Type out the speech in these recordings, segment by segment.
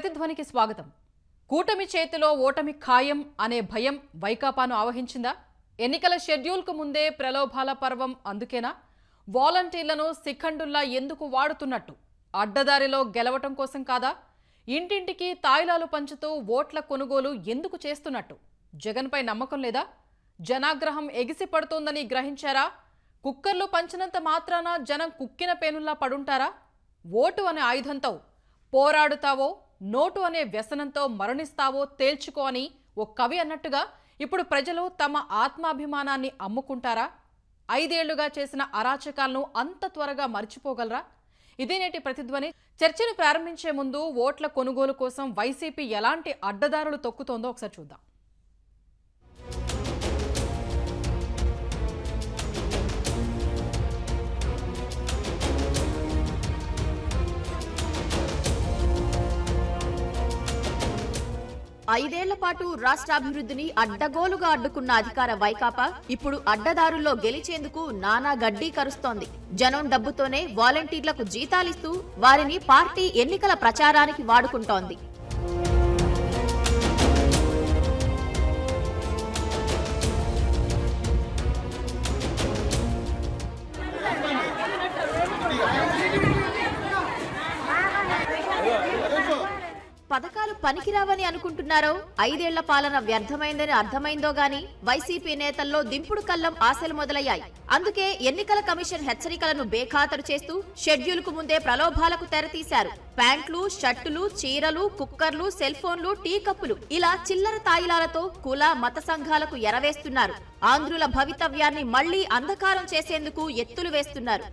ప్రతిధ్వనికి స్వాగతం. కూటమి చేతిలో ఓటమి ఖాయం అనే భయం వైకాపాను ఆవహించిందా? ఎన్నికల షెడ్యూల్కు ముందే ప్రలోభాల పర్వం అందుకేనా? వాలంటీర్లను శిఖండుల్లా ఎందుకు వాడుతున్నట్టు? అడ్డదారిలో గెలవటం కోసం కాదా? ఇంటింటికి తాయిలాలు పంచుతూ ఓట్ల కొనుగోలు ఎందుకు చేస్తున్నట్టు? జగన్పై నమ్మకం లేదా? జనాగ్రహం ఎగిసిపడుతోందని గ్రహించారా? కుక్కర్లు పంచినంత మాత్రాన జనం కుక్కిన పేనుల్లా పడుంటారా? ఓటు అనే ఆయుధంతో పోరాడుతావో? నోటు అనే వ్యసనంతో మరణిస్తావో తేల్చుకో అని ఓ కవి అన్నట్టుగా ఇప్పుడు ప్రజలు తమ ఆత్మాభిమానాన్ని అమ్ముకుంటారా? ఐదేళ్ళుగా చేసిన అరాచకాలను అంత త్వరగా మర్చిపోగలరా? ఇదే నేటి ప్రతిధ్వని. చర్చను ప్రారంభించే ముందు ఓట్ల కొనుగోలు కోసం వైసీపీ ఎలాంటి అడ్డదారులు తొక్కుతోందో ఒకసారి చూద్దాం. ఐదేళ్ళ పాటు రాష్ట్రాభివృద్ధిని అడ్డగోలుగా అడ్డుకున్న అధికార వైకాపా ఇప్పుడు అడ్డదారుల్లో గెలిచేందుకు నానా గడ్డీ కరుస్తోంది. జనం డబ్బుతోనే వాలంటీర్లకు జీతాలిస్తూ వారిని పార్టీ ఎన్నికల ప్రచారానికి వాడుకుంటోంది. పనికిరావని అనుకుంటున్నారో? ఐదేళ్ళ పాలన వ్యర్థమైందని అర్థమైందో గాని వైసీపీ నేతల్లో దింపుడు కల్లం ఆశలు మొదలయ్యాయి. అందుకే ఎన్నికల కమిషన్ హెచ్చరికలను బేఖాతరు చేస్తూ షెడ్యూల్కు ముందే ప్రలోభాలకు తెరతీశారు. ప్యాంట్లు షర్టులు చీరలు కుక్కర్లు సెల్ ఫోన్లు టీ కప్పులు ఇలా చిల్లర తాయిలాలతో కుల మత సంఘాలకు ఎరవేస్తున్నారు. ఆంధ్రుల భవితవ్యాన్ని మళ్ళీ అంధకారం చేసేందుకు ఎత్తులు వేస్తున్నారు.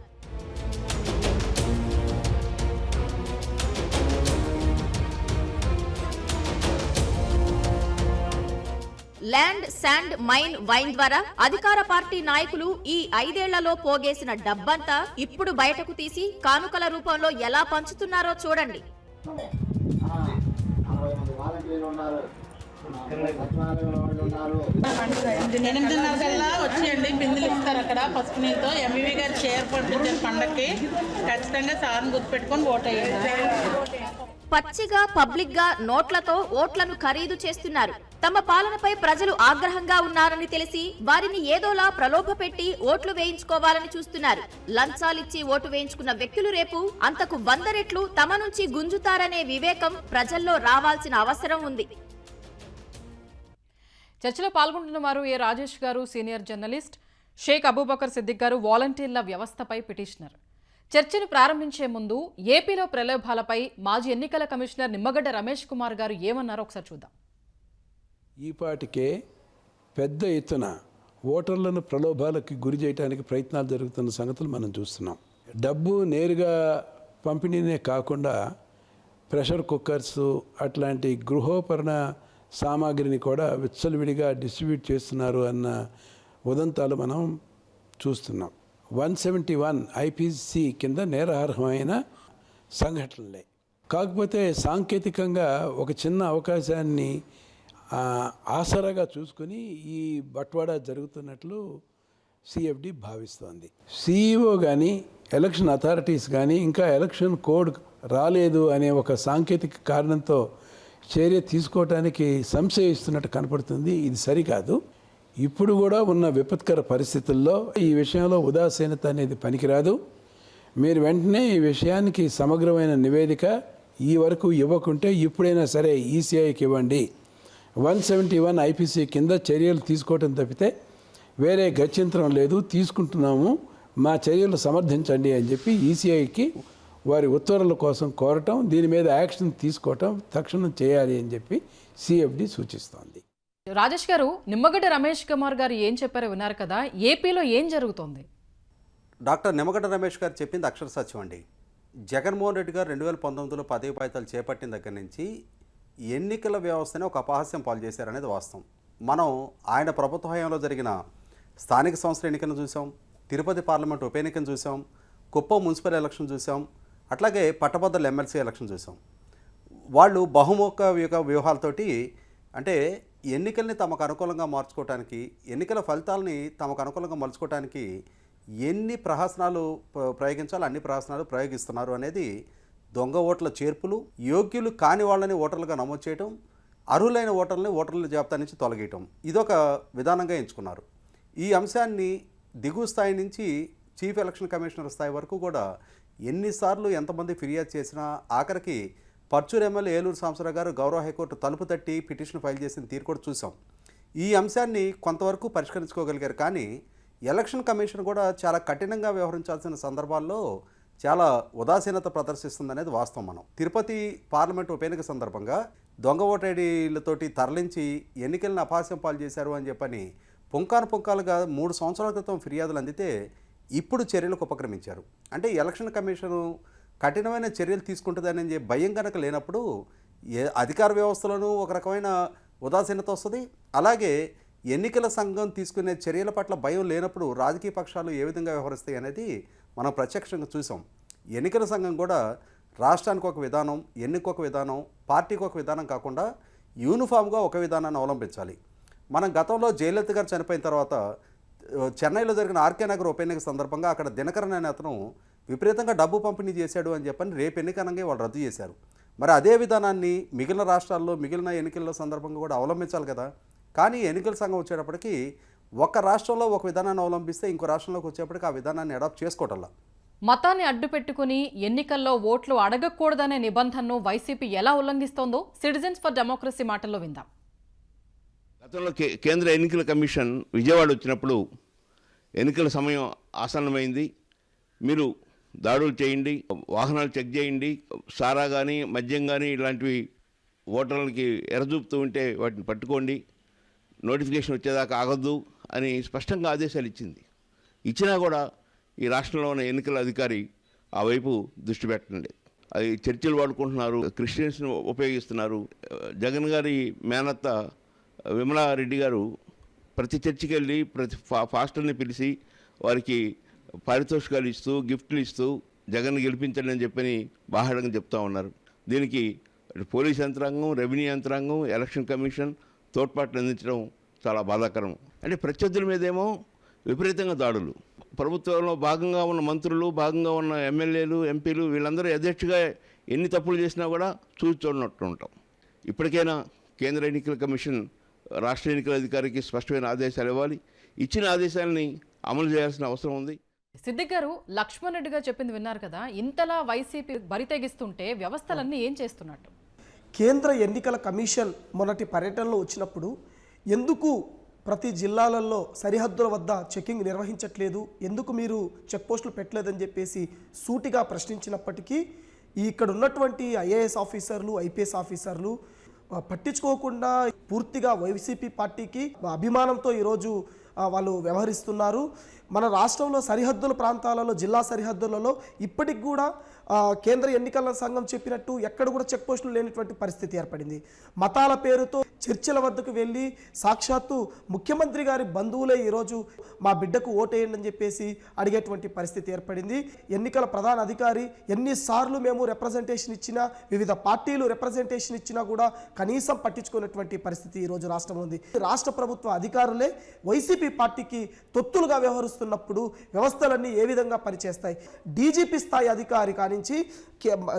ల్యాండ్ శాండ్ మైన్ వైన్ ద్వారా అధికార పార్టీ నాయకులు ఈ ఐదేళ్ళలో పోగేసిన డబ్బంతా ఇప్పుడు బయటకు తీసి కానుకల రూపంలో ఎలా పంచుతున్నారో చూడండి. ఎనిమిదిన్నర కల్లా వచ్చేయండి. బిందులు ఇస్తారు అక్కడ. పసుపు నీళ్ళతో ఎంఈవి గారు చైర్ పండక్కి ఖచ్చితంగా సార్ని గుర్తుపెట్టుకొని ఓట్ అయ్యండి పచ్చిగా పబ్లిక్గా నోట్లతో ఓట్లను ఖరీదు చేస్తున్నారు. తమ పాలనపై ప్రజలు ఆగ్రహంగా ఉన్నారని తెలిసి వారిని ఏదోలా ప్రలోభ పెట్టి ఓట్లు వేయించుకోవాలని చూస్తున్నారు. లంచాలిచ్చి ఓటు వేయించుకున్న వ్యక్తులు రేపు అంతకు వంద రెట్లు తమ నుంచి గుంజుతారనే వివేకం ప్రజల్లో రావాల్సిన అవసరం ఉంది. చర్చలో పాల్గొంటున్న వారు ఏ రాజేష్ గారు సీనియర్ జర్నలిస్ట్ షేక్ అబూబకర్ సిద్దిక్ గారు వాలంటీర్ల వ్యవస్థపై పిటిషనర్. చర్చను ప్రారంభించే ముందు ఏపీలో ప్రలోభాలపై మాజీ ఎన్నికల కమిషనర్ నిమ్మగడ్డ రమేష్ కుమార్ గారు ఏమన్నారో ఒకసారి చూద్దాం. ఈపాటికే పెద్ద ఎత్తున ఓటర్లను ప్రలోభాలకి గురి చేయడానికి ప్రయత్నాలు జరుగుతున్న సంగతులు మనం చూస్తున్నాం. డబ్బు నేరుగా పంపిణీనే కాకుండా ప్రెషర్ కుక్కర్స్ అట్లాంటి గృహోపరణ సామాగ్రిని కూడా విచ్చలవిడిగా డిస్ట్రిబ్యూట్ చేస్తున్నారు అన్న ఉదంతాలు మనం చూస్తున్నాం. వన్ సెవెంటీ వన్ ఐపీసీ కింద నేరార్హమైన సంఘటనలే. కాకపోతే సాంకేతికంగా ఒక చిన్న అవకాశాన్ని ఆసరాగా చూసుకొని ఈ బట్వాడా జరుగుతున్నట్లు సిఎఫ్డి భావిస్తోంది. సిఇఓ కానీ ఎలక్షన్ అథారిటీస్ కానీ ఇంకా ఎలక్షన్ కోడ్ రాలేదు అనే ఒక సాంకేతిక కారణంతో చర్య తీసుకోవటానికి సంశయిస్తున్నట్టు కనపడుతుంది. ఇది సరికాదు. ఇప్పుడు కూడా ఉన్న విపత్కర పరిస్థితుల్లో ఈ విషయంలో ఉదాసీనత అనేది పనికిరాదు. మీరు వెంటనే ఈ విషయానికి సమగ్రమైన నివేదిక ఈ వరకు ఇవ్వకుంటే ఇప్పుడైనా సరే ఈసీఐకి ఇవ్వండి. వన్ సెవెంటీ వన్ ఐపీసీ కింద చర్యలు తీసుకోవటం తప్పితే వేరే గత్యంతరం లేదు. తీసుకుంటున్నాము. మా చర్యలు సమర్థించండి అని చెప్పి ఈసీఐకి వారి ఉత్తర్వుల కోసం కోరటం దీని మీద యాక్షన్ తీసుకోవటం తక్షణం చేయాలి అని చెప్పి సిఎఫ్డి సూచిస్తోంది. రాజేష్ గారు నిమ్మగడ్డ రమేష్ కుమార్ గారు ఏం చెప్పారో విన్నారు కదా. ఏపీలో ఏం జరుగుతోంది? డాక్టర్ నిమ్మగడ్డ రమేష్ గారు చెప్పింది అక్షర సత్యం అండి. జగన్మోహన్ రెడ్డి గారు రెండు వేల పంతొమ్మిదిలో పదవి బాధ్యతలు చేపట్టిన దగ్గర నుంచి ఎన్నికల వ్యవస్థని ఒక అపహాస్యం పాలు చేశారనేది వాస్తవం. మనం ఆయన ప్రభుత్వ హయాంలో జరిగిన స్థానిక సంస్థల ఎన్నికను చూసాం తిరుపతి పార్లమెంట్ ఉప ఎన్నికను చూసాం కుప్పం మున్సిపల్ ఎలక్షన్ చూసాం అట్లాగే పట్టభద్రుల ఎమ్మెల్సీ ఎలక్షన్ చూసాం వాళ్ళు బహుముఖ వ్యూహాలతోటి అంటే ఎన్నికల్ని తమకు అనుకూలంగా మార్చుకోవటానికి ఎన్నికల ఫలితాలని తమకు అనుకూలంగా మలుచుకోవటానికి ఎన్ని ప్రహసనాలు ప్రయోగించాలో అన్ని ప్రహసనాలు ప్రయోగిస్తున్నారు అనేది దొంగ ఓట్ల చేర్పులు యోగ్యులు కాని వాళ్ళని ఓటర్లుగా నమోదు చేయటం అర్హులైన ఓటర్లని ఓటర్ల జాబితా నుంచి తొలగేయటం. ఇదొక విధానంగా ఎంచుకున్నారు. ఈ అంశాన్ని దిగువ స్థాయి నుంచి చీఫ్ ఎలక్షన్ కమిషనర్ స్థాయి వరకు కూడా ఎన్నిసార్లు ఎంతమంది ఫిర్యాదు చేసినా ఆఖరికి పర్చూరు ఎమ్మెల్యే ఏలూరు సాంబశివరావు గారు గౌరవ హైకోర్టు తలుపు తట్టి పిటిషన్ ఫైల్ చేసిన తీరు కూడా చూసాం ఈ అంశాన్ని కొంతవరకు పరిష్కరించుకోగలిగారు కానీ ఎలక్షన్ కమిషన్ కూడా చాలా కఠినంగా వ్యవహరించాల్సిన సందర్భాల్లో చాలా ఉదాసీనత ప్రదర్శిస్తుందనేది వాస్తవం మనం. తిరుపతి పార్లమెంట్ ఉప ఎన్నిక సందర్భంగా దొంగ ఓటేడీలతోటి తరలించి ఎన్నికలను అపహాస్యం పాలు చేశారు అని చెప్పని పుంకాను పుంకాలుగా మూడు సంవత్సరాల క్రితం ఫిర్యాదులు అందితే ఇప్పుడు చర్యలకు ఉపక్రమించారు. అంటే ఎలక్షన్ కమిషను కఠినమైన చర్యలు తీసుకుంటుందని చెప్పి భయం కనుక లేనప్పుడు ఏ అధికార వ్యవస్థలోనూ ఒక రకమైన ఉదాసీనత వస్తుంది. అలాగే ఎన్నికల సంఘం తీసుకునే చర్యల పట్ల భయం లేనప్పుడు రాజకీయ పక్షాలు ఏ విధంగా వ్యవహరిస్తాయి అనేది మనం ప్రత్యక్షంగా చూసాం. ఎన్నికల సంఘం కూడా రాష్ట్రానికి ఒక విధానం ఎన్నికొక విధానం పార్టీకి ఒక విధానం కాకుండా యూనిఫామ్గా ఒక విధానాన్ని అవలంబించాలి. మనం గతంలో జయలలిత గారు చనిపోయిన తర్వాత చెన్నైలో జరిగిన ఆర్కే నగర్ ఉప ఎన్నిక సందర్భంగా అక్కడ దినకరన్ అనే అతను విపరీతంగా డబ్బు పంపిణీ చేశాడు అని చెప్పని రేపు ఎన్నికనంగా వాళ్ళు రద్దు చేశారు. మరి అదే విధానాన్ని మిగిలిన రాష్ట్రాల్లో మిగిలిన ఎన్నికల సందర్భంగా కూడా అవలంబించాలి కదా. కానీ ఎన్నికల సంఘం వచ్చేటప్పటికి ఒక రాష్ట్రంలో ఒక విధానాన్ని అవలంబిస్తే ఇంకో రాష్ట్రంలోకి వచ్చేప్పటికి ఆ విధానాన్ని అడాప్ట్ చేసుకోవటంలా. మతాన్ని అడ్డు పెట్టుకుని ఎన్నికల్లో ఓట్లు అడగకూడదనే నిబంధనను వైసీపీ ఎలా ఉల్లంఘిస్తోందో సిటిజన్స్ ఫర్ డెమోక్రసీ మాటల్లో విందాం. గతంలో కే కేంద్ర ఎన్నికల కమిషన్ విజయవాడ వచ్చినప్పుడు ఎన్నికల సమయం ఆసన్నమైంది. మీరు దాడులు చేయండి వాహనాలు చెక్ చేయండి సారా కానీ మద్యం కానీ ఇలాంటివి ఓటర్లకి ఎరచూపుతూ ఉంటే వాటిని పట్టుకోండి. నోటిఫికేషన్ వచ్చేదాకా ఆగద్దు అని స్పష్టంగా ఆదేశాలు ఇచ్చింది. ఇచ్చినా కూడా ఈ రాష్ట్రంలో ఉన్న ఎన్నికల అధికారి ఆ వైపు దృష్టి పెట్టండి అది చర్చిలు వాడుకుంటున్నారు క్రిస్టియన్స్ని ఉపయోగిస్తున్నారు. జగన్ గారి మేనత్త విమలారెడ్డి గారు ప్రతి చర్చికి వెళ్ళి ప్రతి ఫా ఫాస్టర్ని పిలిచి వారికి పారితోషికాలు ఇస్తూ గిఫ్ట్లు ఇస్తూ జగన్ గెలిపించండి అని చెప్పని బాహాడంగా చెప్తా ఉన్నారు. దీనికి పోలీస్ యంత్రాంగం రెవెన్యూ యంత్రాంగం ఎలక్షన్ కమిషన్ తోడ్పాట్లు అందించడం చాలా బాధాకరం. అంటే ప్రత్యర్థుల మీదేమో విపరీతంగా దాడులు. ప్రభుత్వంలో భాగంగా ఉన్న మంత్రులు భాగంగా ఉన్న ఎమ్మెల్యేలు ఎంపీలు వీళ్ళందరూ యథేచ్ఛగా ఎన్ని తప్పులు చేసినా కూడా చూసి చూడనట్టు ఉంటాం ఇప్పటికైనా కేంద్ర ఎన్నికల కమిషన్ రాష్ట్ర ఎన్నికల అధికారికి స్పష్టమైన ఆదేశాలు ఇవ్వాలి. ఇచ్చిన ఆదేశాలని అమలు చేయాల్సిన అవసరం ఉంది. సిద్దిక్ గారు లక్ష్మణ్ రెడ్డి గారు చెప్పింది విన్నారు కదా ఇంతలా వైసీపీ బరితెగిస్తుంటే వ్యవస్థలన్నీ ఏం చేస్తున్నట్టు? కేంద్ర ఎన్నికల కమిషన్ మొన్నటి పర్యటనలో వచ్చినప్పుడు ఎందుకు ప్రతి జిల్లాలలో సరిహద్దుల వద్ద చెకింగ్ నిర్వహించట్లేదు? ఎందుకు మీరు చెక్ పోస్టులు పెట్టలేదని చెప్పేసి సూటిగా ప్రశ్నించినప్పటికీ ఇక్కడ ఉన్నటువంటి ఐఏఎస్ ఆఫీసర్లు ఐపీఎస్ ఆఫీసర్లు పట్టించుకోకుండా పూర్తిగా వైసీపీ పార్టీకి అభిమానంతో ఈరోజు వాళ్ళు వ్యవహరిస్తున్నారు. మన రాష్ట్రంలో సరిహద్దుల ప్రాంతాలలో జిల్లా సరిహద్దులలో ఇప్పటికి కూడా కేంద్ర ఎన్నికల సంఘం చెప్పినట్టు ఎక్కడ కూడా చెక్ పోస్టులు లేనటువంటి పరిస్థితి ఏర్పడింది. మతాల పేరుతో చర్చిల వద్దకు వెళ్ళి సాక్షాత్తు ముఖ్యమంత్రి గారి బంధువులే ఈరోజు మా బిడ్డకు ఓటేయండి అని చెప్పేసి అడిగేటువంటి పరిస్థితి ఏర్పడింది. ఎన్నికల ప్రధాన అధికారి ఎన్నిసార్లు మేము రిప్రజెంటేషన్ ఇచ్చినా వివిధ పార్టీలు రిప్రజెంటేషన్ ఇచ్చినా కూడా కనీసం పట్టించుకున్నటువంటి పరిస్థితి ఈరోజు రాష్ట్రంలో ఉంది. రాష్ట్ర ప్రభుత్వ అధికారులే వైసీపీ పార్టీకి తొత్తులుగా వ్యవహరిస్తున్నారు. వస్తున్నప్పుడు వ్యవస్థలన్నీ ఏ విధంగా పనిచేస్తాయి? డీజీపీ స్థాయి అధికారి కానించి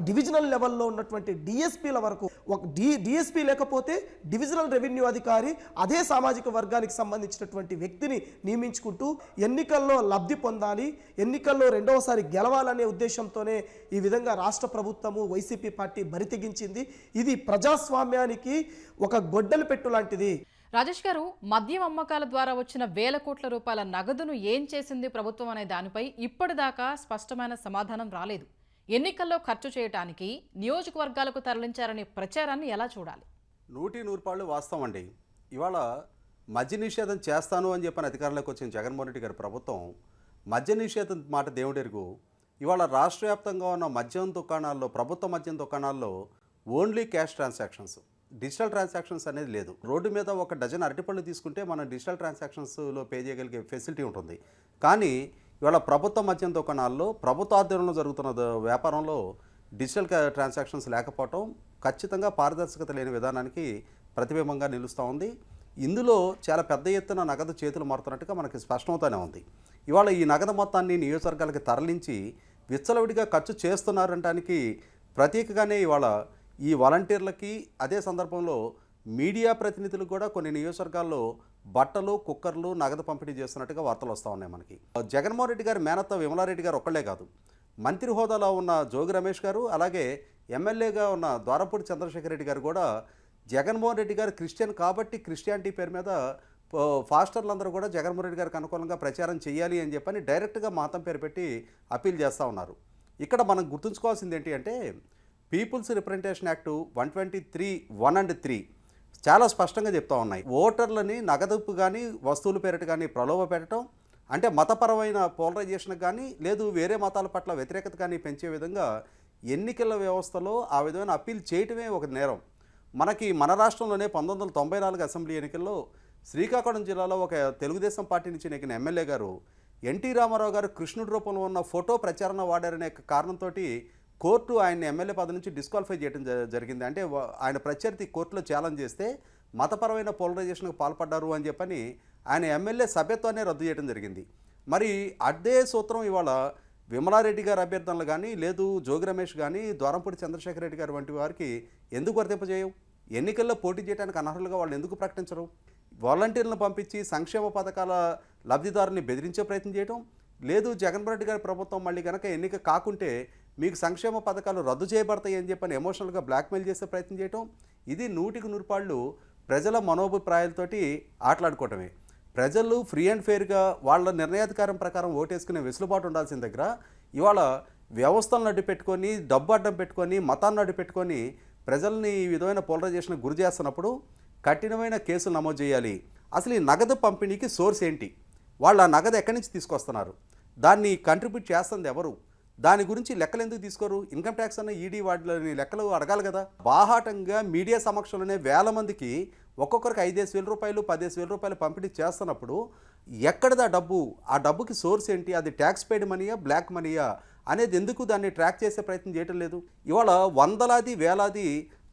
డివిజనల్ లెవెల్లో ఉన్నటువంటి డిఎస్పీల వరకు ఒక డి డిఎస్పీ లేకపోతే డివిజనల్ రెవెన్యూ అధికారి అదే సామాజిక వర్గానికి సంబంధించినటువంటి వ్యక్తిని నియమించుకుంటూ ఎన్నికల్లో లబ్ధి పొందాలి ఎన్నికల్లో రెండవసారి గెలవాలనే ఉద్దేశంతోనే ఈ విధంగా రాష్ట్ర ప్రభుత్వము వైసీపీ పార్టీ బరితెగించింది. ఇది ప్రజాస్వామ్యానికి ఒక గొడ్డలి పెట్టు లాంటిది. రాజేష్ గారు మద్యం అమ్మకాల ద్వారా వచ్చిన వేల కోట్ల రూపాయల నగదును ఏం చేసింది ప్రభుత్వం అనే దానిపై ఇప్పటిదాకా స్పష్టమైన సమాధానం రాలేదు. ఎన్నికల్లో ఖర్చు చేయడానికి నియోజకవర్గాలకు తరలించారనే ప్రచారాన్ని ఎలా చూడాలి? నూటి నూరుపాళ్ళు వాస్తవం అండి. ఇవాళ మద్య నిషేధం చేస్తాను అని చెప్పిన అధికారంలోకి వచ్చిన జగన్మోహన్ రెడ్డి గారి ప్రభుత్వం మద్య నిషేధం మాట దేవుడెరుగు. ఇవాళ రాష్ట్ర వ్యాప్తంగా ఉన్న మద్యం దుకాణాల్లో ప్రభుత్వ మద్యం దుకాణాల్లో only cash transactions digital transactions అనేది లేదు. రోడ్డు మీద ఒక డజన్ అరటిపళ్ళు తీసుకుంటే మనం డిజిటల్ ట్రాన్సాక్షన్స్లో పే చేయగలిగే ఫెసిలిటీ ఉంటుంది. కానీ ఇవాళ ప్రభుత్వ మద్యం దుకాణాల్లో ప్రభుత్వ ఆధ్వర్యంలో జరుగుతున్న వ్యాపారంలో డిజిటల్ ట్రాన్సాక్షన్స్ లేకపోవటం ఖచ్చితంగా పారదర్శకత లేని విధానానికి ప్రతిబింబంగా నిలుస్తూ ఉంది. ఇందులో చాలా పెద్ద ఎత్తున నగదు చేతులు మారుతున్నట్టుగా మనకి స్పష్టమవుతూనే ఉంది. ఇవాళ ఈ నగదు మొత్తాన్ని నియోజకవర్గాలకి తరలించి విచ్చలవిడిగా ఖర్చు చేస్తున్నారంటానికి ప్రతీకగానే ఇవాళ ఈ వాలంటీర్లకి అదే సందర్భంలో మీడియా ప్రతినిధులకు కూడా కొన్ని నియోజకవర్గాల్లో బట్టలు కుక్కర్లు నగదు పంపిణీ చేస్తున్నట్టుగా వార్తలు వస్తూ ఉన్నాయి మనకి. జగన్మోహన్ రెడ్డి గారి మేనత్త విమలారెడ్డి గారు ఒక్కళ్ళే కాదు. మంత్రి హోదాలో ఉన్న జోగి రమేష్ గారు అలాగే ఎమ్మెల్యేగా ఉన్న ద్వారపూడి చంద్రశేఖర్ రెడ్డి గారు కూడా జగన్మోహన్ రెడ్డి గారు క్రిస్టియన్ కాబట్టి క్రిస్టియానిటీ పేరు మీద ఫాస్టర్లందరూ కూడా జగన్మోహన్ రెడ్డి గారికి అనుకూలంగా ప్రచారం చేయాలి అని చెప్పని డైరెక్ట్గా మాతం పేరు పెట్టి అప్పీల్ చేస్తూ ఉన్నారు. ఇక్కడ మనం గుర్తుంచుకోవాల్సింది ఏంటి అంటే people's representation act one twenty three one and three చాలా స్పష్టంగా చెప్తా ఉన్నాయి. ఓటర్లని నగదుపు కానీ వస్తువుల పేరిట కానీ ప్రలోభ పెట్టడం అంటే మతపరమైన పోలరైజేషన్ కానీ లేదు వేరే మతాల పట్ల వ్యతిరేకత కానీ పెంచే విధంగా ఎన్నికల వ్యవస్థలో ఆ విధమైన అప్పీల్ చేయటమే ఒక నేరం. మనకి మన రాష్ట్రంలోనే పంతొమ్మిది వందల తొంభై నాలుగు అసెంబ్లీ ఎన్నికల్లో శ్రీకాకుళం జిల్లాలో ఒక తెలుగుదేశం పార్టీ నుంచి నెగ్గిన ఎమ్మెల్యే గారు ఎన్టీ రామారావు గారు కృష్ణుడి రూపంలో ఉన్న ఫోటో ప్రచారణ వాడారనే కారణంతో కోర్టు ఆయన ఎమ్మెల్యే పదవి నుంచి డిస్క్వాలిఫై చేయడం జరిగింది. అంటే ఆయన ప్రత్యర్థి కోర్టులో ఛాలెంజ్ చేస్తే మతపరమైన పోలరైజేషన్కు పాల్పడ్డారు అని చెప్పని ఆయన ఎమ్మెల్యే సభ్యత్వాన్ని రద్దు చేయడం జరిగింది. మరి అదే సూత్రం ఇవాళ విమలారెడ్డి గారి అభ్యర్థనలు కానీ లేదు జోగి రమేష్ కానీ ద్వారంపూడి చంద్రశేఖర రెడ్డి గారు వంటి వారికి ఎందుకు వర్తింపజేయవు ఎన్నికల్లో పోటీ చేయడానికి అనర్హులుగా వాళ్ళు ఎందుకు ప్రకటించరు? వాలంటీర్లను పంపించి సంక్షేమ పథకాల లబ్ధిదారుని బెదిరించే ప్రయత్నం చేయడం లేదు జగన్మోహన్ రెడ్డి గారి ప్రభుత్వం మళ్ళీ కనుక ఎన్నిక కాకుంటే మీకు సంక్షేమ పథకాలు రద్దు చేయబడతాయి అని చెప్పని ఎమోషనల్గా బ్లాక్మెయిల్ చేసే ప్రయత్నం చేయటం ఇది నూటికి నూరుపాళ్ళు ప్రజల మనోభిప్రాయాలతోటి ఆటలాడుకోవటమే. ప్రజలు ఫ్రీ అండ్ ఫెయిర్గా వాళ్ళ నిర్ణయాధికారం ప్రకారం ఓటేసుకునే వెసులుబాటు ఉండాల్సిన దగ్గర ఇవాళ వ్యవస్థలను అడ్డు పెట్టుకొని డబ్బు అడ్డం పెట్టుకొని మతాన్ని అడ్డు పెట్టుకొని ప్రజల్ని ఈ విధమైన పోలరైజేషన్ గురి చేస్తున్నప్పుడు కఠినమైన కేసులు నమోదు చేయాలి. అసలు ఈ నగదు పంపిణీకి సోర్స్ ఏంటి? వాళ్ళు ఆ నగదు ఎక్కడి నుంచి తీసుకొస్తున్నారు? దాన్ని కంట్రిబ్యూట్ చేస్తుంది ఎవరు? దాని గురించి లెక్కలు ఎందుకు తీసుకోరు? ఇన్కమ్ ట్యాక్స్ అన్న ఈడీ వాటిలోని లెక్కలు అడగాలి కదా. బాహాటంగా మీడియా సమక్షంలోనే వేల మందికి ఒక్కొక్కరికి ఐదేసి వేల రూపాయలు పదేసి వేల రూపాయలు పంపిణీ చేస్తున్నప్పుడు ఎక్కడదా డబ్బు? ఆ డబ్బుకి సోర్స్ ఏంటి? అది ట్యాక్స్ పెయిడ్ మనీయా బ్లాక్ మనీయా? అనేది ఎందుకు దాన్ని ట్రాక్ చేసే ప్రయత్నం చేయటం లేదు? ఇవాళ వందలాది వేలాది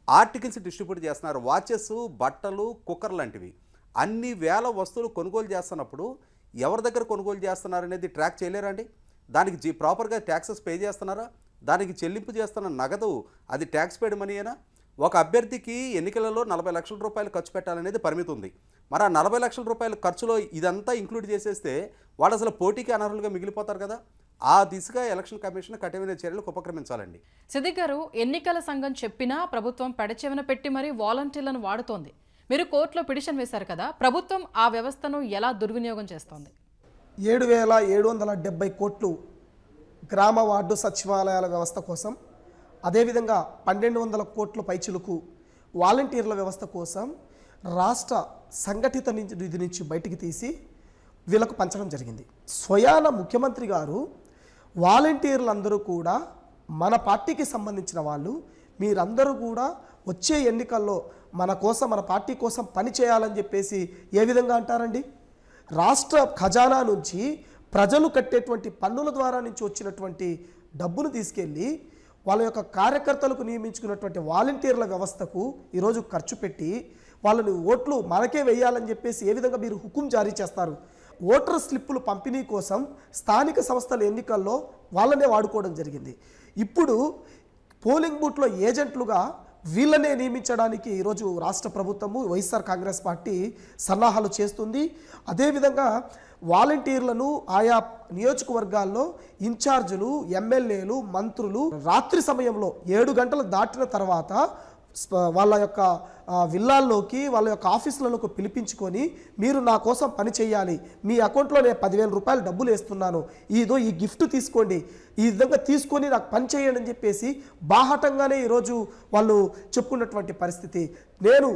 ఆర్టికల్స్ డిస్ట్రిబ్యూట్ చేస్తున్నారు. వాచెస్ బట్టలు కుక్కర్ లాంటివి. అన్ని వేల వస్తువులు కొనుగోలు చేస్తున్నప్పుడు ఎవరి దగ్గర కొనుగోలు చేస్తున్నారు అనేది ట్రాక్ చేయలేరండి దానికి జీ ప్రాపర్గా ట్యాక్సెస్ పే చేస్తున్నారా? దానికి చెల్లింపు చేస్తున్న నగదు అది ట్యాక్స్ పేడ్ మనీయేనా? ఒక అభ్యర్థికి ఎన్నికలలో నలభై లక్షల రూపాయలు ఖర్చు పెట్టాలనేది పరిమితి ఉంది. మరి ఆ నలభై లక్షల రూపాయల ఖర్చులో ఇదంతా ఇంక్లూడ్ చేసేస్తే వాళ్ళు అసలు పోటీకి అనర్హులుగా మిగిలిపోతారు కదా? ఆ దిశగా ఎలక్షన్ కమిషన్ కఠిన చర్యలకు ఉపక్రమించాలండి. సిద్దిక్ గారు ఎన్నికల సంఘం చెప్పినా ప్రభుత్వం పెడచెవిన పెట్టి మరీ వాలంటీర్లను వాడుతోంది. మీరు కోర్టులో పిటిషన్ వేశారు కదా? ప్రభుత్వం ఆ వ్యవస్థను ఎలా దుర్వినియోగం చేస్తోంది? ఏడు వేల ఏడు వందల డెబ్బై కోట్లు గ్రామ వార్డు సచివాలయాల వ్యవస్థ కోసం అదేవిధంగా పన్నెండు వందల కోట్ల పైచులకు వాలంటీర్ల వ్యవస్థ కోసం రాష్ట్ర సంఘటిత నిధి నుంచి బయటికి తీసి వీళ్ళకు పంచడం జరిగింది. స్వయాన ముఖ్యమంత్రి గారు వాలంటీర్లందరూ కూడా మన పార్టీకి సంబంధించిన వాళ్ళు మీరందరూ కూడా వచ్చే ఎన్నికల్లో మన కోసం మన పార్టీ కోసం పని చేయాలని చెప్పేసి ఏ విధంగా అంటారండి? రాష్ట్ర ఖజానా నుంచి ప్రజలు కట్టేటువంటి పన్నుల ద్వారా నుంచి వచ్చినటువంటి డబ్బును తీసుకెళ్ళి వాళ్ళ యొక్క కార్యకర్తలకు నియమించుకున్నటువంటి వాలంటీర్ల వ్యవస్థకు ఈరోజు ఖర్చు పెట్టి వాళ్ళని ఓట్లు మనకే వేయాలని చెప్పేసి ఏ విధంగా మీరు హుకుం జారీ చేస్తారు? ఓటర్ స్లిప్పులు పంపిణీ కోసం స్థానిక సంస్థల ఎన్నికల్లో వాళ్ళనే వాడుకోవడం జరిగింది. ఇప్పుడు పోలింగ్ బూత్లో ఏజెంట్లుగా వీళ్ళనే నియమించడానికి ఈరోజు రాష్ట్ర ప్రభుత్వము వైఎస్ఆర్ కాంగ్రెస్ పార్టీ సన్నాహాలు చేస్తుంది. అదేవిధంగా వాలంటీర్లను ఆయా నియోజకవర్గాల్లో ఇన్ఛార్జీలు ఎమ్మెల్యేలు మంత్రులు రాత్రి సమయంలో ఏడు గంటలు దాటిన తర్వాత వాళ్ళ యొక్క విల్లాల్లోకి వాళ్ళ యొక్క ఆఫీసులలోకి పిలిపించుకొని మీరు నా కోసం పని చేయాలి. మీ అకౌంట్లో నేను పదివేల రూపాయలు డబ్బులు వేస్తున్నాను. ఇదో ఈ గిఫ్ట్ తీసుకోండి. ఈ విధంగా తీసుకొని నాకు పని చేయండి అని చెప్పేసి బాహటంగానే ఈరోజు వాళ్ళు చెప్పుకున్నటువంటి పరిస్థితి. నేను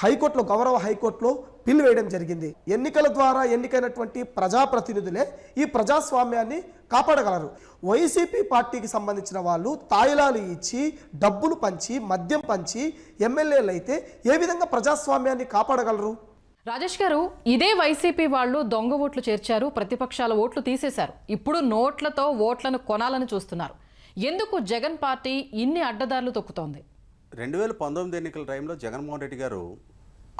హైకోర్టులో గౌరవ హైకోర్టులో పిల్ వేయడం జరిగింది. ఎన్నికల ద్వారా ఎన్నికైనటువంటి ప్రజాప్రతినిధులే ఈ ప్రజాస్వామ్యాన్ని కాపాడగలరు. వైసీపీ పార్టీకి సంబంధించిన వాళ్ళు తాయిలాలు ఇచ్చి డబ్బులు పంచి మద్యం పంచి ఎమ్మెల్యేలు అయితే ఏ విధంగా ప్రజాస్వామ్యాన్ని కాపాడగలరు? రాజేష్ గారు ఇదే వైసీపీ వాళ్ళు దొంగ ఓట్లు చేర్చారు ప్రతిపక్షాల ఓట్లు తీసేశారు. ఇప్పుడు నోట్లతో ఓట్లను కొనాలని చూస్తున్నారు. ఎందుకు జగన్ పార్టీ ఇన్ని అడ్డదారులు తొక్కుతోంది? రెండు వేల పంతొమ్మిది ఎన్నికల టైంలో జగన్మోహన్ రెడ్డి గారు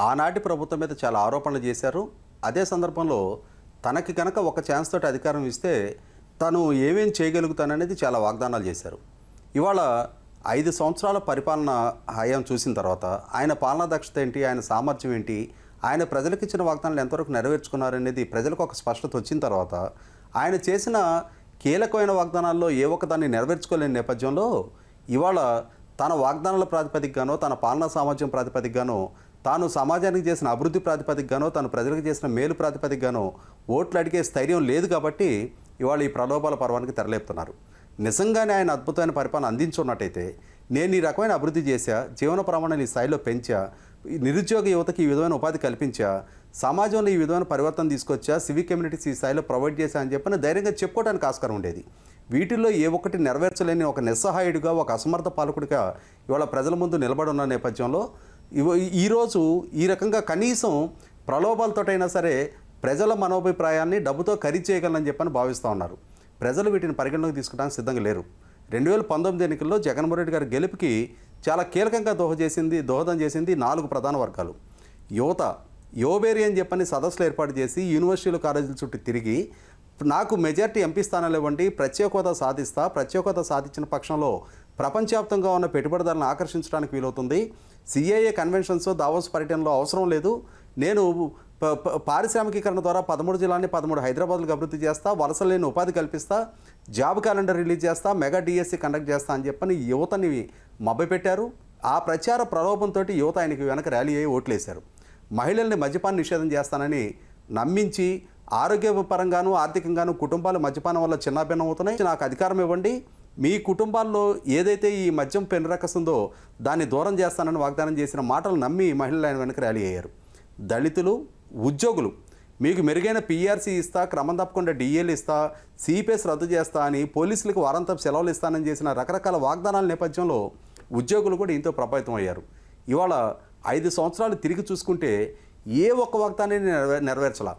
ఆనాటి ప్రభుత్వం మీద చాలా ఆరోపణలు చేశారు. అదే సందర్భంలో తనకి కనుక ఒక ఛాన్స్ తోటి అధికారం ఇస్తే తను ఏమేం చేయగలుగుతాననేది చాలా వాగ్దానాలు చేశారు. ఇవాళ ఐదు సంవత్సరాల పరిపాలన హయాం చూసిన తర్వాత ఆయన పాలనా దక్షత ఏంటి ఆయన సామర్థ్యం ఏంటి ఆయన ప్రజలకు ఇచ్చిన వాగ్దానాలు ఎంతవరకు నెరవేర్చుకున్నారనేది ప్రజలకు ఒక స్పష్టత వచ్చిన తర్వాత ఆయన చేసిన కీలకమైన వాగ్దానాల్లో ఏ ఒక్కదాన్ని నెరవేర్చుకోలేని నేపథ్యంలో ఇవాళ తన వాగ్దానాల ప్రాతిపదికగానో తన పాలనా సామర్థ్యం ప్రాతిపదికగానో తాను సమాజానికి చేసిన అభివృద్ధి ప్రాతిపదికగానో తను ప్రజలకు చేసిన మేలు ప్రాతిపదికగానో ఓట్లు అడిగే స్థైర్యం లేదు కాబట్టి ఇవాళ ఈ ప్రలోభాల పర్వానికి తెరలేపుతున్నారు. నిజంగానే ఆయన అద్భుతమైన పరిపాలన అందించున్నట్టయితే నేను ఈ రకమైన అభివృద్ధి చేశా జీవన ప్రమాణాన్ని ఈ స్థాయిలో పెంచా ఈ నిరుద్యోగ యువతకి ఈ విధమైన ఉపాధి కల్పించా సమాజంలో ఈ విధమైన పరివర్తన తీసుకొచ్చా సివిక్ కమ్యూనిటీస్ ఈ స్థాయిలో ప్రొవైడ్ చేశా అని చెప్పని ధైర్యంగా చెప్పుకోవడానికి ఆస్కారం ఉండేది. వీటిల్లో ఏ ఒక్కటి నెరవేర్చలేని ఒక నిస్సహాయుడిగా ఒక అసమర్థ పాలకుడిగా ఇవాళ ప్రజల ముందు నిలబడి ఉన్న నేపథ్యంలో ఇవ- ఈరోజు ఈ రకంగా కనీసం ప్రలోభాలతోటైనా సరే ప్రజల మనోభిప్రాయాన్ని డబ్బుతో ఖరీదు చేయగలనని చెప్పని భావిస్తూ ఉన్నారు. ప్రజలు వీటిని పరిగణలోకి తీసుకోవడానికి సిద్ధంగా లేరు. రెండు వేల పంతొమ్మిది ఎన్నికల్లో జగన్మోహన్ రెడ్డి గారి గెలుపుకి చాలా కీలకంగా దోహ చేసింది దోహదం చేసింది నాలుగు ప్రధాన వర్గాలు. యువత యోబేరి అని చెప్పని సదస్సులు ఏర్పాటు చేసి యూనివర్సిటీలు కాలేజీల చుట్టూ తిరిగి నాకు మెజార్టీ ఎంపీ స్థానాలు ఇవ్వండి ప్రత్యేక హోదా సాధిస్తా ప్రత్యేక హోదా సాధించిన పక్షంలో ప్రపంచవ్యాప్తంగా ఉన్న పెట్టుబడిదారులను ఆకర్షించడానికి వీలవుతుంది. సిఐఏ కన్వెన్షన్స్ దావోస్ పర్యటనలో అవసరం లేదు. నేను ప- పారిశ్రామికీకరణ ద్వారా పదమూడు జిల్లాని పదమూడు హైదరాబాద్లకు అభివృద్ధి చేస్తా వలస లేని ఉపాధి కల్పిస్తా జాబ్ క్యాలెండర్ రిలీజ్ చేస్తా మెగా డిఎస్సి కండక్ట్ చేస్తా అని చెప్పని యువతని మభ్యపెట్టారు. ఆ ప్రచార ప్రలోభంతో యువత ఆయనకి వెనక ర్యాలీ అయ్యి ఓట్లేశారు. మహిళల్ని మద్యపాన్ని నిషేధం చేస్తానని నమ్మించి ఆరోగ్యపరంగాను ఆర్థికంగాను కుటుంబాలు మద్యపానం వల్ల చిన్నాభిన్నం అవుతున్నాయి. నాకు అధికారం ఇవ్వండి. మీ కుటుంబాల్లో ఏదైతే ఈ మద్యం పెనురకస్తుందో దాన్ని దూరం చేస్తానని వాగ్దానం చేసిన మాటలు నమ్మి మహిళలు ఆయన వెనక ర్యాలీ అయ్యారు. దళితులు ఉద్యోగులు మీకు మెరుగైన పీఆర్సీ ఇస్తా క్రమం తప్పకుండా డిఏలు ఇస్తా సిపిఎస్ రద్దు చేస్తా అని పోలీసులకు వారంతపు సెలవులు ఇస్తానని చేసిన రకరకాల వాగ్దానాల నేపథ్యంలో ఉద్యోగులు కూడా ఇంతో ప్రభావితం అయ్యారు. ఇవాళ ఐదు సంవత్సరాలు తిరిగి చూసుకుంటే ఏ ఒక్క వాగ్దానాన్ని నెరవేర్చలా.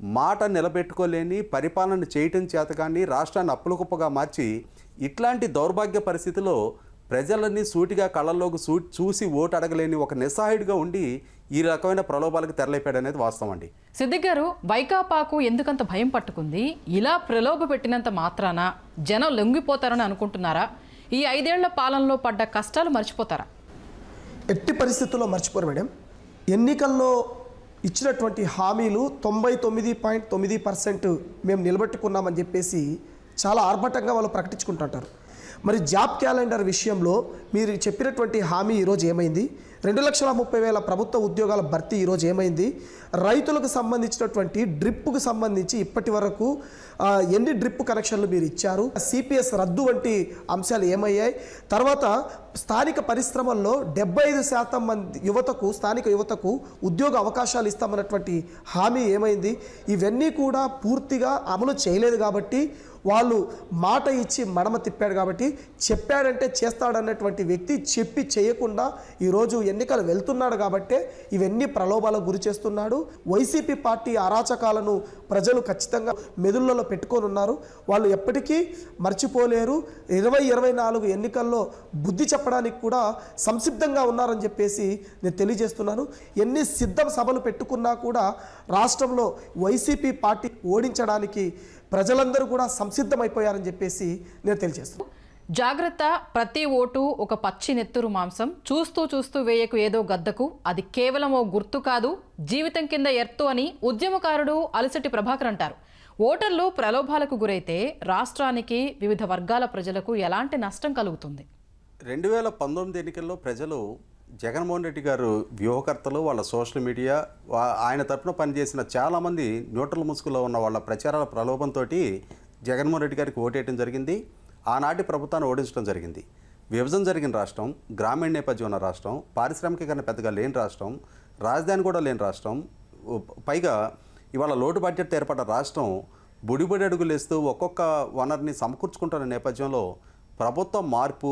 మాట నిలబెట్టుకోలేని పరిపాలన చేయటం చేతకాన్ని రాష్ట్రాన్ని అప్పులకుప్పగా మార్చి ఇట్లాంటి దౌర్భాగ్య పరిస్థితిలో ప్రజలని సూటిగా కళ్ళల్లోకి సూ చూసి ఓటు అడగలేని ఒక నిస్సహాయుడిగా ఉండి ఈ రకమైన ప్రలోభాలకు తెరలేపాడు అనేది వాస్తవం అండి. సిద్దిక్ గారు వైకాపాకు ఎందుకంత భయం పట్టుకుంది? ఇలా ప్రలోభ పెట్టినంత మాత్రాన జనం లొంగిపోతారని అనుకుంటున్నారా? ఈ ఐదేళ్ళ పాలనలో పడ్డ కష్టాలు మర్చిపోతారా? ఎట్టి పరిస్థితుల్లో మర్చిపోరు మేడం. ఎన్నికల్లో ఇచ్చినటువంటి హామీలు తొంభై తొమ్మిది పాయింట్ తొమ్మిది పర్సెంట్ మేము నిలబెట్టుకున్నామని చెప్పేసి చాలా ఆర్భటంగా వాళ్ళు ప్రకటించుకుంటుంటారు. మరి జాబ్ క్యాలెండర్ విషయంలో మీరు చెప్పినటువంటి హామీ ఈరోజు ఏమైంది? రెండు లక్షల ముప్పై వేల ప్రభుత్వ ఉద్యోగాల భర్తీ ఈరోజు ఏమైంది? రైతులకు సంబంధించినటువంటి డ్రిప్కు సంబంధించి ఇప్పటి వరకు ఎన్ని డ్రిప్ కనెక్షన్లు మీరు ఇచ్చారు? సిపిఎస్ రద్దు వంటి అంశాలు ఏమయ్యాయి? తర్వాత స్థానిక పరిశ్రమల్లో డెబ్బై ఐదు శాతం మంది యువతకు స్థానిక యువతకు ఉద్యోగ అవకాశాలు ఇస్తామన్నటువంటి హామీ ఏమైంది? ఇవన్నీ కూడా పూర్తిగా అమలు చేయలేదు కాబట్టి వాళ్ళు మాట ఇచ్చి మడమ తిప్పాడు కాబట్టి చెప్పాడంటే చేస్తాడన్నటువంటి వ్యక్తి చెప్పి చేయకుండా ఈరోజు ఎన్నికలు వెళ్తున్నాడు కాబట్టే ఇవన్నీ ప్రలోభాలకు గురి చేస్తున్నాడు. వైసీపీ పార్టీ అరాచకాలను ప్రజలు ఖచ్చితంగా మెదుళ్ళలో పెట్టుకొని ఉన్నారు. వాళ్ళు ఎప్పటికీ మర్చిపోలేరు. ఇరవై ఇరవై నాలుగు ఎన్నికల్లో బుద్ధి చెప్పడానికి కూడా సంసిద్ధంగా ఉన్నారని చెప్పేసి నేను తెలియజేస్తున్నాను. ఎన్ని సిద్ధం సభలు పెట్టుకున్నా కూడా రాష్ట్రంలో వైసీపీ పార్టీ ఓడించడానికి ప్రజలందరూ కూడా సంసిద్ధమైపోయారని చెప్పేసి నేను తెలియజేస్తున్నాను. జాగ్రత్త ప్రతి ఓటు ఒక పచ్చి నెత్తురు మాంసం. చూస్తూ చూస్తూ వేయకు ఏదో గద్దకు. అది కేవలం ఓ గుర్తు కాదు జీవితం కింద ఎర్తు అని ఉద్యమకారుడు అలసటి ప్రభాకర్ అంటారు. ఓటర్లు ప్రలోభాలకు గురైతే రాష్ట్రానికి వివిధ వర్గాల ప్రజలకు ఎలాంటి నష్టం కలుగుతుంది? రెండు వేల పంతొమ్మిది ఎన్నికల్లో ప్రజలు జగన్మోహన్ రెడ్డి గారు వ్యూహకర్తలు వాళ్ళ సోషల్ మీడియా వా- ఆయన తరపున పనిచేసిన చాలామంది న్యూట్రల్ ముసుగులో ఉన్న వాళ్ళ ప్రచారాల ప్రలోభంతో జగన్మోహన్ రెడ్డి గారికి ఓటేయడం జరిగింది. ఆనాటి ప్రభుత్వాన్ని ఓడించడం జరిగింది. విభజన జరిగిన రాష్ట్రం గ్రామీణ నేపథ్యం ఉన్న రాష్ట్రం పారిశ్రామికీకరణ పెద్దగా లేని రాష్ట్రం రాజధాని కూడా లేని రాష్ట్రం పైగా ఇవాళ లోటు బడ్జెట్ ఏర్పడ్డ రాష్ట్రం బుడిబడి అడుగులేస్తూ ఒక్కొక్క వనరుని సమకూర్చుకుంటున్న నేపథ్యంలో ప్రభుత్వ మార్పు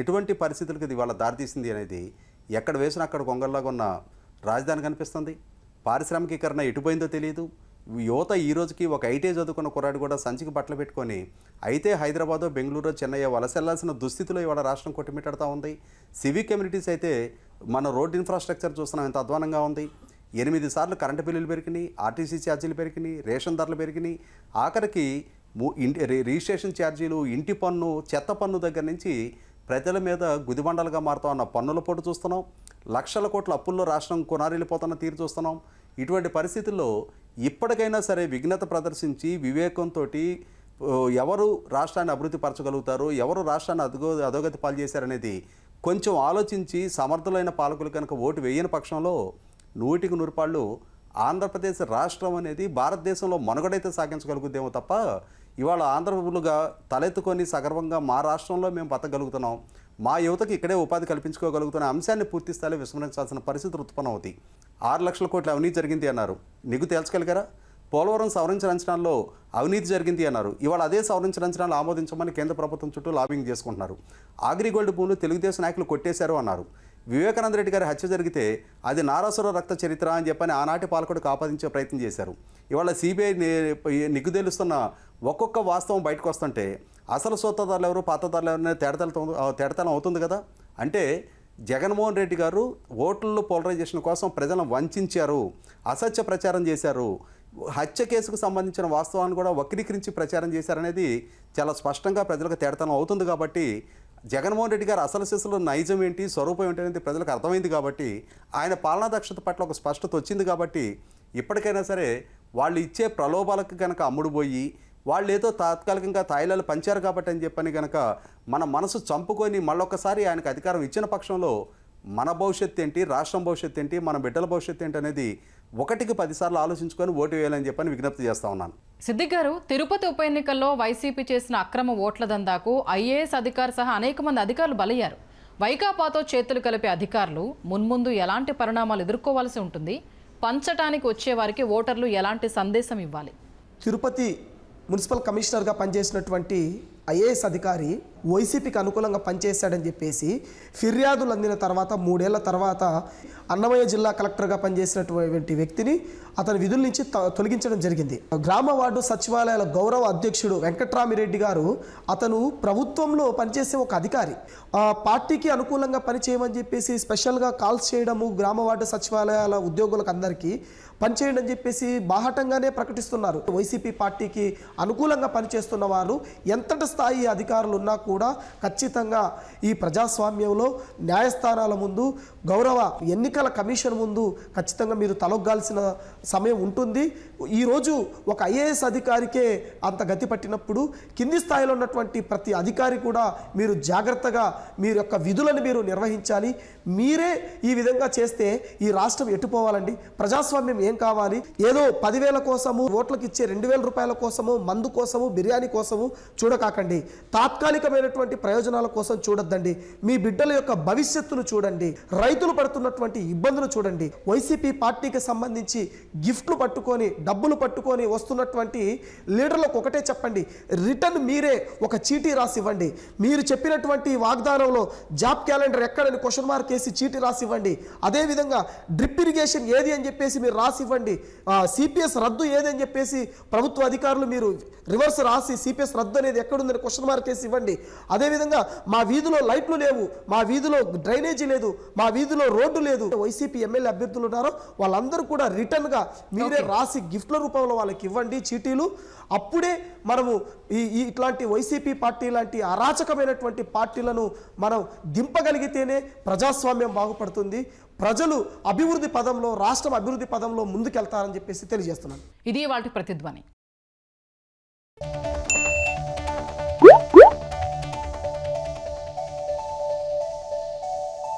ఎటువంటి పరిస్థితులకు ఇది ఇవాళ దారితీసింది అనేది ఎక్కడ వేసినా అక్కడ కొంగల్లాగా ఉన్న రాజధాని కనిపిస్తుంది. పారిశ్రామికీకరణ ఎటుపోయిందో తెలియదు. యువత ఈ రోజుకి ఒక ఐటీ చదువుకున్న కుర్రాడు కూడా సంచికి బట్టలు పెట్టుకొని అయితే హైదరాబాదు బెంగళూరు చెన్నై వలసెళ్ళాల్సిన దుస్థితిలో ఇవాళ రాష్ట్రం కొట్టిమిట్టడుతూ ఉంది. సివిక్ కమ్యూనిటీస్ అయితే మన రోడ్ ఇన్ఫ్రాస్ట్రక్చర్ చూస్తున్నాం ఎంత అధ్వానంగా ఉంది. ఎనిమిది సార్లు కరెంటు బిల్లులు పెరిగినాయి ఆర్టీసీ ఛార్జీలు పెరిగినాయి రేషన్ ధరలు పెరిగినాయి. ఆఖరికి ఇంటి రిజిస్ట్రేషన్ ఛార్జీలు ఇంటి పన్ను చెత్త పన్ను దగ్గర నుంచి ప్రజల మీద గుదిబండలుగా మారుతా ఉన్న పన్నుల పోటు చూస్తున్నాం. లక్షల కోట్ల అప్పుల్లో రాష్ట్రం కొనారిల్లిపోతున్న తీరు చూస్తున్నాం. ఇటువంటి పరిస్థితుల్లో ఇప్పటికైనా సరే విఘ్నత ప్రదర్శించి వివేకంతో ఎవరు రాష్ట్రాన్ని అభివృద్ధి పరచగలుగుతారు ఎవరు రాష్ట్రాన్ని అదుగో అధోగతి పాలు చేశారనేది కొంచెం ఆలోచించి సమర్థులైన పాలకులు కనుక ఓటు వేయని పక్షంలో నూటికి నూరుపాళ్ళు ఆంధ్రప్రదేశ్ రాష్ట్రం అనేది భారతదేశంలో మనుగడైతే సాగించగలుగుద్దేమో తప్ప ఇవాళ ఆంధ్రప్రభులుగా తలెత్తుకొని సగర్వంగా మా రాష్ట్రంలో మేము బతకగలుగుతున్నాం. మా యువతకి ఇక్కడే ఉపాధి కల్పించుకోగలుగుతున్న అంశాన్ని పూర్తి స్థాయిలో విస్మరించాల్సిన పరిస్థితులు ఉత్పన్నం అవుతాయి ఆరు లక్షల కోట్ల అవినీతి జరిగింది అన్నారు. నీకు తేల్చగలిగారా? పోలవరం సవరించిన అంచనాల్లో అవినీతి జరిగింది అన్నారు. ఇవాళ అదే సవరించిన అంచనాలు ఆమోదించమని కేంద్ర ప్రభుత్వం చుట్టూ లాబింగ్ చేసుకుంటున్నారు. ఆగ్రిగోల్డ్ భూములు తెలుగుదేశం నాయకులు కొట్టేశారు అన్నారు. వివేకానంద రెడ్డి గారి హత్య జరిగితే అది నారాసుర రక్త చరిత్ర అని చెప్పని ఆనాటి పాలకుడికి ఆపాదించే ప్రయత్నం చేశారు. ఇవాళ సిబిఐ నిగ్గుదేలుస్తున్న ఒక్కొక్క వాస్తవం బయటకు వస్తుంటే అసలు సొత్తదారులు ఎవరు పాతదారులు ఎవరు తేడతలతో తేడతలం అవుతుంది కదా? అంటే జగన్మోహన్ రెడ్డి గారు ఓట్లలో పోలరైజేషన్ కోసం ప్రజలను వంచారు అసత్య ప్రచారం చేశారు. హత్య కేసుకు సంబంధించిన వాస్తవాన్ని కూడా వక్రీకరించి ప్రచారం చేశారనేది చాలా స్పష్టంగా ప్రజలకు తేడతనం అవుతుంది కాబట్టి జగన్మోహన్ రెడ్డి గారు అసలు శిశులు నైజం ఏంటి స్వరూపం ఏంటి అనేది ప్రజలకు అర్థమైంది కాబట్టి ఆయన పాలనా దక్షత పట్ల ఒక స్పష్టత వచ్చింది కాబట్టి ఇప్పటికైనా సరే వాళ్ళు ఇచ్చే ప్రలోభాలకు కనుక అమ్ముడుపోయి వాళ్ళు ఏదో తాత్కాలికంగా తాయిలాలు పంచారు కాబట్టి అని చెప్పని కనుక మన మనసు చంపుకొని మళ్ళొకసారి ఆయనకు అధికారం ఇచ్చిన పక్షంలో మన భవిష్యత్తు ఏంటి రాష్ట్రం భవిష్యత్తు ఏంటి మన బిడ్డల భవిష్యత్తు ఏంటి అనేది ఒకటికి పదిసార్లు ఆలోచించుకొని ఓటు వేయాలని చెప్పని విజ్ఞప్తి చేస్తా ఉన్నాను. సిద్దిక్ గారు తిరుపతి ఉప ఎన్నికల్లో వైసీపీ చేసిన అక్రమ ఓట్ల దందాకు ఐఏఎస్ అధికారి సహా అనేక మంది అధికారులు బలయ్యారు. వైకాపాతో చేతులు కలిపే అధికారులు మున్ముందు ఎలాంటి పరిణామాలు ఎదుర్కోవాల్సి ఉంటుంది? పంచటానికి వచ్చే వారికి ఓటర్లు ఎలాంటి సందేశం ఇవ్వాలి? తిరుపతి మున్సిపల్ కమిషనర్గా పనిచేసినటువంటి ఐఏఎస్ అధికారి వైసీపీకి అనుకూలంగా పనిచేశాడని చెప్పేసి ఫిర్యాదులు అందిన తర్వాత మూడేళ్ళ తర్వాత అన్నమయ్య జిల్లా కలెక్టర్గా పనిచేసినటువంటి వ్యక్తిని అతని విధుల నుంచి తొలగించడం జరిగింది. గ్రామ వార్డు సచివాలయాల గౌరవ అధ్యక్షుడు వెంకట్రామిరెడ్డి గారు అతను ప్రభుత్వంలో పనిచేసే ఒక అధికారి. పార్టీకి అనుకూలంగా పనిచేయమని చెప్పేసి స్పెషల్గా కాల్స్ చేయడము గ్రామ వార్డు సచివాలయాల ఉద్యోగులకు అందరికీ పనిచేయండి అని చెప్పేసి బాహటంగానే ప్రకటిస్తున్నారు. వైసీపీ పార్టీకి అనుకూలంగా పనిచేస్తున్న వారు ఎంతటి స్థాయి అధికారులు ఉన్నా కూడా ఖచ్చితంగా ఈ ప్రజాస్వామ్యంలో న్యాయస్థానాల ముందు గౌరవ ఎన్నికల కమిషన్ ముందు ఖచ్చితంగా మీరు తలొగ్గాల్సిన సమయం ఉంటుంది. ఈరోజు ఒక ఐఏఎస్ అధికారికే అంత గతి పట్టినప్పుడు కింది స్థాయిలో ఉన్నటువంటి ప్రతి అధికారి కూడా మీరు జాగ్రత్తగా మీరు యొక్క విధులను మీరు నిర్వహించాలి. మీరే ఈ విధంగా చేస్తే ఈ రాష్ట్రం ఎట్టుపోవాలండి ప్రజాస్వామ్యం ఏం కావాలి? ఏదో పదివేల కోసము ఓట్లకు ఇచ్చే రెండు వేల రూపాయల కోసము మందు కోసము బిర్యానీ కోసము చూడకాకండి. తాత్కాలికమైనటువంటి ప్రయోజనాల కోసం చూడొద్దండి. మీ బిడ్డల యొక్క భవిష్యత్తును చూడండి. రైతులు పడుతున్నటువంటి ఇబ్బందులు చూడండి. వైసీపీ పార్టీకి సంబంధించి గిఫ్ట్లు పట్టుకొని డబ్బులు పట్టుకొని వస్తున్నటువంటి లీడర్లకు ఒకటే చెప్పండి. రిటర్న్ మీరే ఒక చీటీ రాసి ఇవ్వండి మీరు చెప్పినటువంటి వాగ్దానంలో జాబ్ క్యాలెండర్ ఎక్కడని క్వశ్చన్ మార్క్ వేసి చీటీ రాసి ఇవ్వండి అదేవిధంగా డ్రిప్ ఇరిగేషన్ ఏది అని చెప్పేసి మీరు రాసి ఇవ్వండి సిపిఎస్ రద్దు ఏది అని చెప్పేసి ప్రభుత్వ అధికారులు మీరు రివర్స్ రాసి సిపిఎస్ రద్దు అనేది ఎక్కడుందని క్వశ్చన్ మార్క్ వేసి ఇవ్వండి. అదేవిధంగా మా వీధిలో లైట్లు లేవు మా వీధిలో డ్రైనేజీ లేదు మా వీధిలో రోడ్డు లేదు. వైసీపీ ఎమ్మెల్యే అభ్యర్థులు ఉన్నారో వాళ్ళందరూ కూడా రిటర్న్గా మీరే రాసి గిఫ్ట్ల రూపంలో వాళ్ళకి ఇవ్వండి చీటీలు. అప్పుడే మనము ఈ ఈ ఇట్లాంటి వైసీపీ పార్టీ లాంటి అరాచకమైనటువంటి పార్టీలను మనం దింపగలిగితేనే ప్రజాస్వామ్యం బాగుపడుతుంది. ప్రజలు అభివృద్ధి పదంలో రాష్ట్రం అభివృద్ధి పదంలో ముందుకెళ్తారని చెప్పేసి తెలియజేస్తున్నాను. ఇది వాటి ప్రతిధ్వని.